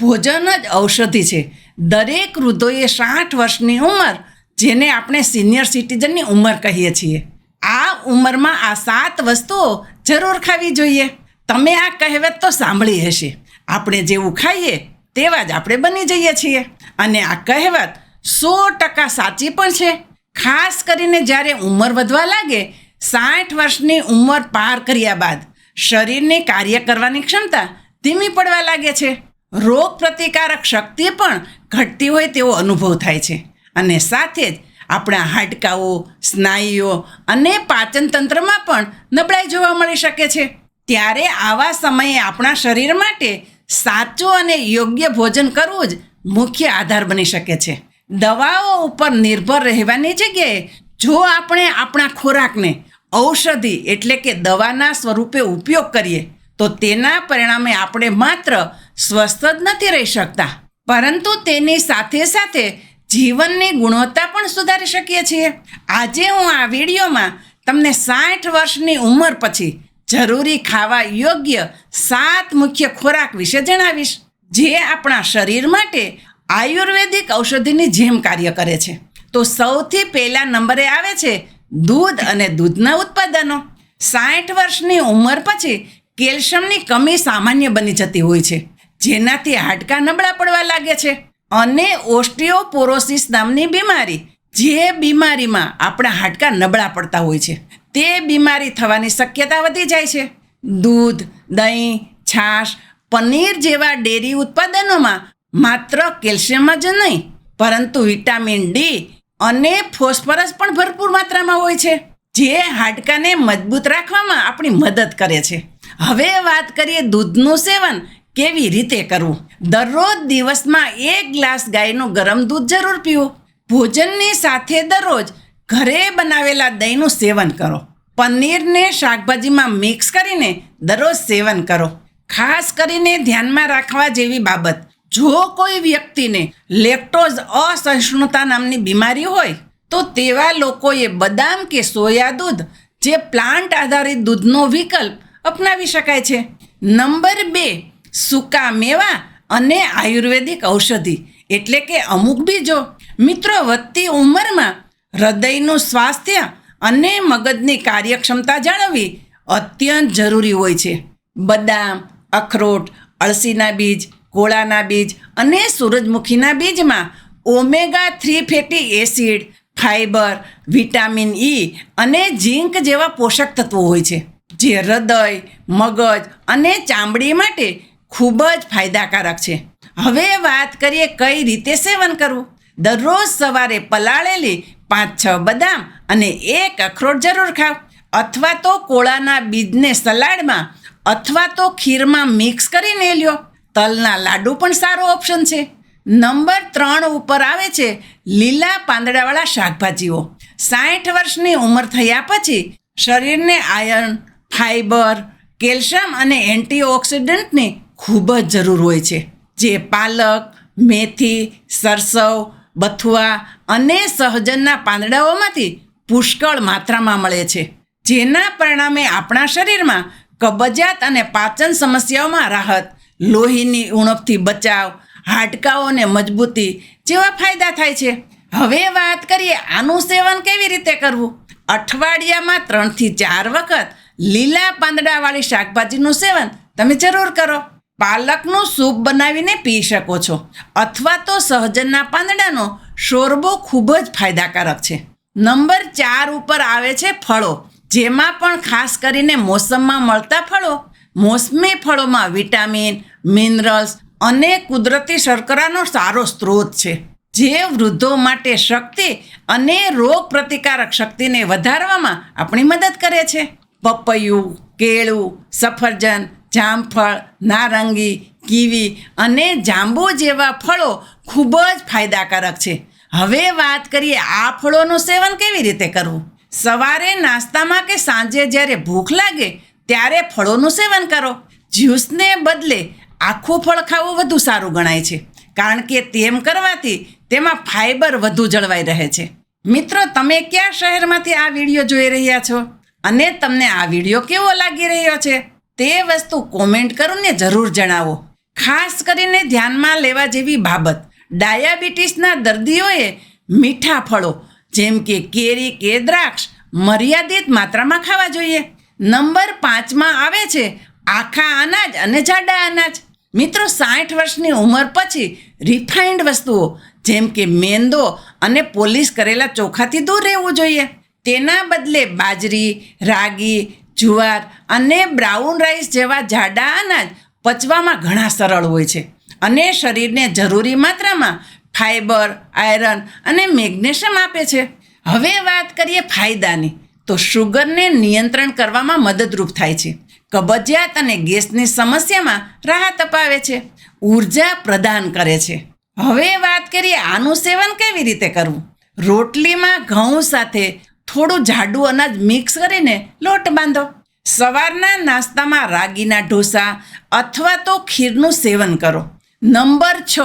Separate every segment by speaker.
Speaker 1: ભોજન જ ઔષધિ છે. દરેક વૃદ્ધોએ સાઠ વર્ષની ઉંમર, જેને આપણે સિનિયર સિટીઝનની ઉંમર કહીએ છીએ. આ ઉંમરમાં આ સાત વસ્તુઓ જરૂર ખાવી જોઈએ. તમે આ કહેવત તો સાંભળી હશે. આપણે જેવું ખાઈએ, તેવા જ આપણે બની જઈએ છીએ. અને આ કહેવત સો ટકા સાચી પણ છે. ખાસ કરીને જ્યારે ઉંમર વધવા લાગે, સાઠ વર્ષની ઉંમર પાર કર્યા બાદ શરીરની કાર્ય કરવાની ક્ષમતા ધીમી પડવા લાગે છે. રોગ પ્રતિકારક શક્તિ પણ ઘટતી હોય તેવો અનુભવ થાય છે. અને સાથે જ આપણા હાડકાઓ, સ્નાયુઓ અને પાચન તંત્રમાં પણ નબળાઈ જોવા મળી શકે છે. ત્યારે આવા સમયે આપણા શરીર માટે સાચું અને યોગ્ય ભોજન કરવું જ મુખ્ય આધાર બની શકે છે. દવાઓ ઉપર નિર્ભર રહેવાની જગ્યાએ જો આપણે આપણા ખોરાકને ઔષધિ એટલે કે દવાના સ્વરૂપે ઉપયોગ કરીએ તો તેના પરિણામે આપણે માત્ર સ્વસ્થ જ નથી રહી શકતા. પરંતુ તેની સાથે સાથે જીવનની ગુણવત્તા પણ સુધારી શકીએ છીએ. આજે હું આ વિડીયોમાં તમને સાઠ વર્ષની ઉંમર પછી જરૂરી ખાવા યોગ્ય સાત મુખ્ય ખોરાક વિશે જણાવીશ, જે આપણા શરીર માટે આયુર્વેદિક ઔષધિની જેમ કાર્ય કરે છે. તો સૌથી પહેલા નંબરે આવે છે દૂધ અને દૂધના ઉત્પાદનો. સાઠ વર્ષની ઉંમર પછી કેલ્શિયમની કમી સામાન્ય બની જતી હોય છે, જેનાથી હાડકાં નબળા પડવા લાગે છે અને ઓસ્ટિયોપોરોસિસ નામની બીમારી, જે બીમારીમાં આપણા હાડકાં નબળા પડતા હોય છે, તે બીમારી થવાની શક્યતા વધી જાય છે. દૂધ, દહીં, છાશ, પનીર જેવા ડેરી ઉત્પાદનોમાં માત્ર કેલ્શિયમ જ નહીં, પરંતુ વિટામિન ડી અને ફોસ્ફરસ પણ ભરપૂર માત્રામાં હોય છે, જે હાડકાને મજબૂત રાખવામાં આપણી મદદ કરે છે. હવે વાત કરીએ દૂધનું સેવન કેવી રીતે કરવું? દરરોજ દિવસમાં એક ગ્લાસ ગાયનું ગરમ દૂધ જરૂર પીવું ભોજનની સાથે દરરોજ ઘરે બનાવેલા દહીંનું સેવન કરો. પનીરને શાકભાજીમાં મિક્સ કરીને દરરોજ સેવન કરો. ખાસ કરીને ધ્યાનમાં રાખવા જેવી બાબત, જો કોઈ વ્યક્તિને લેક્ટોઝ અસહિષ્ણુતા નામની બીમારી હોય, તો તેવા લોકોએ બદામ કે સોયા દૂધ, જે પ્લાન્ટ આધારિત દૂધનો વિકલ્પ અપનાવી શકાય છે. નંબર બે, સૂકા મેવા અને આયુર્વેદિક ઔષધિ. એટલે કે અમુક બીજો. મિત્રો, વધતી ઉંમરમાં હૃદયનું સ્વાસ્થ્ય અને મગજની કાર્યક્ષમતા જાળવવી અત્યંત જરૂરી હોય છે. બદામ, અખરોટ, અળસીના બીજ, કોળાના બીજ અને સૂરજમુખીના બીજમાં omega three fatty acid fibre vitamin E અને ઝીંક જેવા પોષક તત્વો હોય છે. જે હૃદય, મગજ અને ચામડી માટે ખૂબ જ ફાયદાકારક છે. હવે વાત કરીએ કઈ રીતે સેવન કરવું? દરરોજ સવારે પલાળેલી પાંચ છ બદામ અને એક અખરોટ જરૂર ખાવ. અથવા તો કોળાના બીજને સલાડમાં અથવા તો ખીરમાં મિક્સ કરીને લ્યો. તલના લાડુ પણ સારો ઓપ્શન છે. નંબર ત્રણ ઉપર આવે છે લીલા પાંદડાવાળા શાકભાજીઓ. સાઠ વર્ષની ઉંમર થયા પછી શરીરને આયર્ન ફાઇબર કેલ્શિયમ અને એન્ટીઓક્સિડન્ટની ખૂબ જ જરૂર હોય છે, જે પાલક, મેથી, સરસવ, બથુઆ અને સહજનના પાંદડાઓમાંથી પુષ્કળ માત્રામાં મળે છે. જેના પરિણામે આપણા શરીરમાં કબજિયાત અને પાચન સમસ્યાઓમાં રાહત, લોહીની ઉણપથી બચાવ હાડકાઓને મજબૂતી જેવા ફાયદા થાય છે. હવે વાત કરીએ આનું સેવન કેવી રીતે કરવું? અઠવાડિયામાં ત્રણથી ચાર વખત લીલા પાંદડાવાળી શાકભાજીનું સેવન તમે જરૂર કરો. પાલકનું સૂપ બનાવીને પી શકો છો. અથવા તો સહજનના પાંદડાનો શોરબો ખૂબ જ ફાયદાકારક છે. નંબર ચાર ઉપર આવે છે ફળો. જેમાં પણ ખાસ કરીને મોસમમાં મળતા ફળો, મોસમી ફળોમાં વિટામિન, મિનરલ્સ અને કુદરતી શર્કરાનો સારો સ્ત્રોત છે. જે વૃદ્ધો માટે શક્તિ અને રોગ પ્રતિકારક શક્તિને વધારવામાં આપણી મદદ કરે છે. પપૈયું, કેળું, સફરજન, જામફળ, નારંગી, કીવી અને જાંબુ જેવા ફળો ખૂબ જ ફાયદાકારક છે. હવે વાત કરીએ આ ફળોનું સેવન કેવી રીતે કરવું? સવારે નાસ્તામાં કે સાંજે જ્યારે ભૂખ લાગે ત્યારે ફળોનું સેવન કરો. જ્યુસને બદલે આખું ફળ ખાવું વધુ સારું ગણાય છે, કારણ કે તેમ કરવાથી તેમાં ફાઇબર વધુ જળવાઈ રહે છે. મિત્રો, તમે કયા શહેરમાંથી આ વીડિયો જોઈ રહ્યા છો? અને તમને આ વીડિયો કેવો લાગી રહ્યો છે તે વસ્તુ કોમેન્ટ કરીને જરૂર જણાવો. ખાસ કરીને ધ્યાનમાં લેવા જેવી બાબત, ડાયાબિટીસના દર્દીઓએ મીઠા ફળો, જેમ કે કેરી, કે દ્રાક્ષ, મર્યાદિત માત્રામાં ખાવા જોઈએ. નંબર પાંચમાં આવે છે આખા અનાજ અને જાડા અનાજ. મિત્રો, સાઠ વર્ષની ઉંમર પછી રિફાઇન્ડ વસ્તુઓ, જેમ કે મેંદો અને પોલિશ કરેલા ચોખાથી દૂર રહેવું જોઈએ. તેના બદલે બાજરી, રાગી, જુવાર અને બ્રાઉન રાઈસ જેવા જાડા અનાજ પચવામાં ઘણા સરળ હોય છે. અને શરીરને જરૂરી માત્રામાં ફાઇબર આયરન અને મેગ્નેશિયમ આપે છે. હવે વાત કરીએ ફાયદાની, તો શુગરને નિયંત્રણ કરવામાં મદદરૂપ થાય છે. કબજિયાત અને ગેસની સમસ્યામાં રાહત અપાવે છે. ઊર્જા પ્રદાન કરે છે. હવે વાત કરીએ આનું સેવન કેવી રીતે કરવું? રોટલીમાં ઘઉં સાથે થોડું જાડું અનાજ મિક્સ કરીને લોટ બાંધો. સવારના નાસ્તામાં રાગીના ઢોસા અથવા તો ખીરનું સેવન કરો. નંબર છ,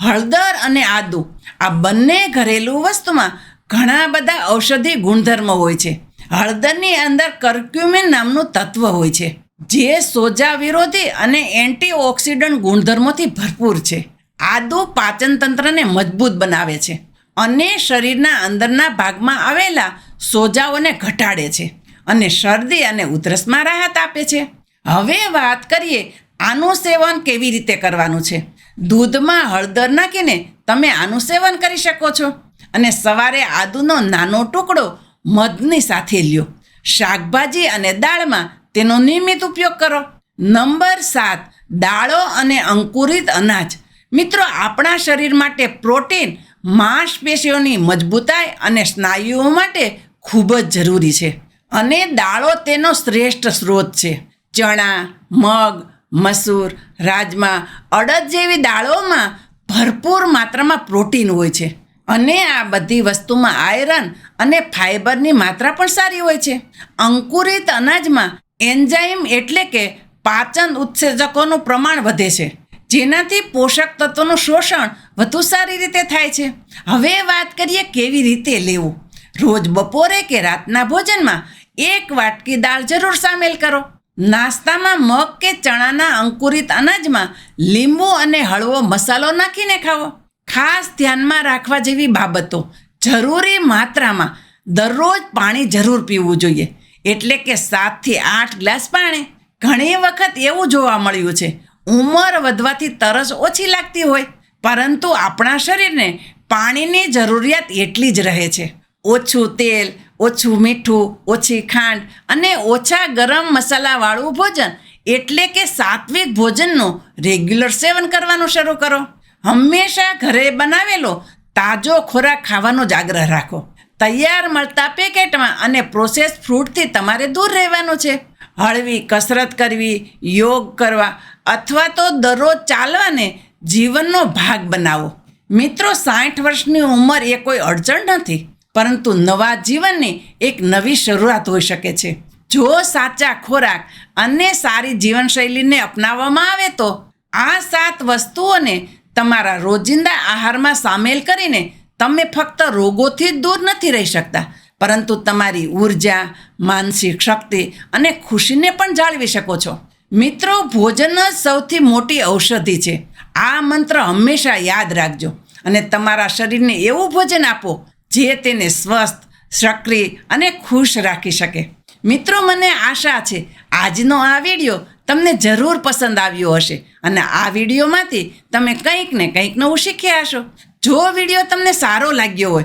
Speaker 1: હળદર અને આદુ. આ બંને ઘરેલું વસ્તુમાં ઘણા બધા ઔષધિ ગુણધર્મો હોય છે. હળદરની અંદર કર્ક્યુમિન નામનું તત્વ હોય છે, જે સોજા વિરોધી અને એન્ટીઓક્સિડન્ટ ગુણધર્મોથી ભરપૂર છે. આદુ પાચનતંત્રને મજબૂત બનાવે છે. અને શરીરના અંદરના ભાગમાં આવેલા સોજાઓને ઘટાડે છે અને શરદી અને ઉધરસમાં રાહત આપે છે. હવે વાત કરીએ આનું સેવન કેવી રીતે કરવાનું છે. દૂધમાં હળદર નાખીને તમે આનું સેવન કરી શકો છો અને સવારે આદુનો નાનો ટુકડો મધની સાથે લ્યો. શાકભાજી અને દાળમાં તેનો નિયમિત ઉપયોગ કરો. નંબર સાત, દાળો અને અંકુરિત અનાજ. મિત્રો, આપણા શરીર માટે પ્રોટીન માંસપેશીઓની મજબૂતાઈ અને સ્નાયુઓ માટે ખૂબ જ જરૂરી છે. અને દાળો તેનો શ્રેષ્ઠ સ્ત્રોત છે. ચણા, મગ, મસૂર, રાજમા, અડદ જેવી દાળોમાં ભરપૂર માત્રામાં પ્રોટીન હોય છે. અને આ બધી વસ્તુમાં આયરન અને ફાઇબરની માત્રા પણ સારી હોય છે. અંકુરિત અનાજમાં એન્ઝાઇમ એટલે કે પાચન ઉત્સેચકોનું પ્રમાણ વધે છે. જેનાથી પોષક તત્વોનું શોષણ વધુ સારી રીતે થાય છે. હવે વાત કરીએ કેવી રીતે લેવું? રોજ બપોરે કે રાતના ભોજનમાં એક વાટકી દાળ જરૂર સામેલ કરો. નાસ્તામાં મગ કે ચણાના અંકુરિત અનાજમાં લીંબુ અને હળવો મસાલો નાખીને ખાવો. ખાસ ધ્યાનમાં રાખવા જેવી બાબતો. જરૂરી માત્રામાં દરરોજ પાણી જરૂર પીવું જોઈએ. એટલે કે સાતથી આઠ ગ્લાસ પાણી. ઘણી વખત એવું જોવા મળ્યું છે. ઉંમર વધવાથી તરસ ઓછી લાગતી હોય. પરંતુ આપણા શરીરને પાણીની જરૂરિયાત એટલી જ રહે છે. ઓછું તેલ, ઓછું મીઠું, ઓછી ખાંડ અને ઓછા ગરમ મસાલાવાળું ભોજન એટલે કે સાત્વિક ભોજનનું રેગ્યુલર સેવન કરવાનું શરૂ કરો. હંમેશા ઘરે બનાવેલો તાજો ખોરાક ખાવાનો જ આગ્રહ રાખો. તૈયાર મળતા પેકેટમાં અને પ્રોસેસ ફ્રૂટથી તમારે દૂર રહેવાનું છે. હળવી કસરત કરવી, યોગ કરવા અથવા તો દરરોજ ચાલવાને જીવનનો ભાગ બનાવો. મિત્રો, સાઠ વર્ષની ઉંમર એ કોઈ અડચણ નથી, પરંતુ નવા જીવનની એક નવી શરૂઆત હોઈ શકે છે. જો સાચા ખોરાક અને સારી જીવનશૈલીને અપનાવવામાં આવે તો આ સાત વસ્તુઓને તમારા રોજિંદા આહારમાં સામેલ કરીને તમે ફક્ત રોગોથી જ દૂર નથી રહી શકતા, પરંતુ તમારી ઊર્જા, માનસિક શક્તિ અને ખુશીને પણ જાળવી શકો છો. મિત્રો, ભોજન જ સૌથી મોટી ઔષધિ છે. આ મંત્ર હંમેશા યાદ રાખજો અને તમારા શરીરને એવું ભોજન આપો જે તેને સ્વસ્થ, સક્રિય અને ખુશ રાખી શકે. મિત્રો, મને આશા છે આજનો આ વીડિયો તમને જરૂર પસંદ આવ્યો હશે અને આ વિડીયોમાંથી તમે કંઈક ને કંઈક નવું શીખ્યા હશો. જો વીડિયો તમને સારો લાગ્યો હોય